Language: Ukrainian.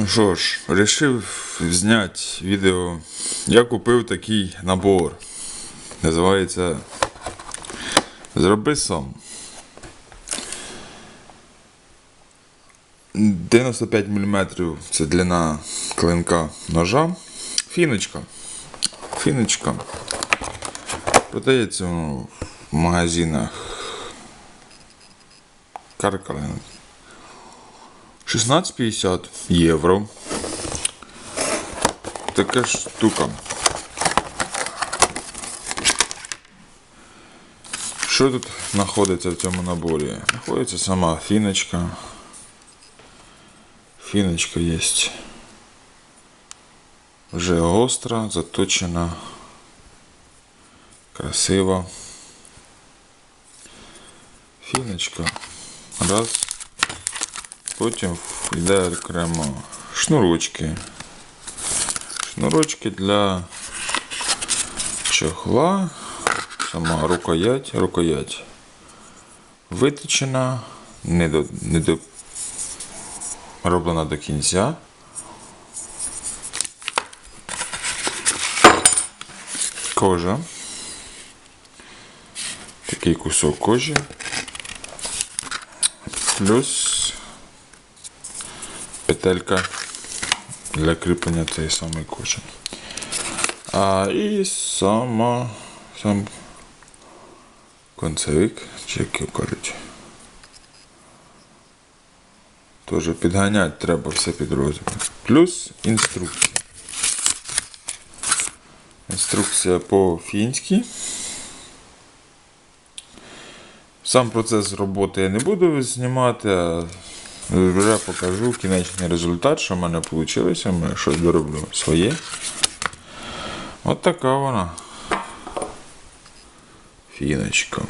Ну що ж, вирішив зняти відео. Я купив такий набор. Називається Зроби сам. 95 мм це длина клинка ножа. Фіночка. Фіночка. Продається в магазинах. Каркален. 16,50 євро. Така штука. Що тут знаходиться в цьому наборі? Знаходиться сама фіночка. Фіночка є. Вже гостра, заточена, красива. Фіночка. Раз. Потім йде окремо шнурочки. Шнурочки для чохла. Сама рукоять, рукоять. Виточена, не до, не до, роблена до кінця. Кожа. Такий кусок кожи. Плюс петелька для кріплення цієї самої кожи. А і сама сам концевик, чи як кажуть. Тоже підганяти треба все під розмір. Плюс інструкція. Інструкція по-фінськи. Сам процес роботи я не буду знімати, а вже покажу кінечний результат, що в мене вийшло. Ми щось дороблю своє. От така вона. Фіночка.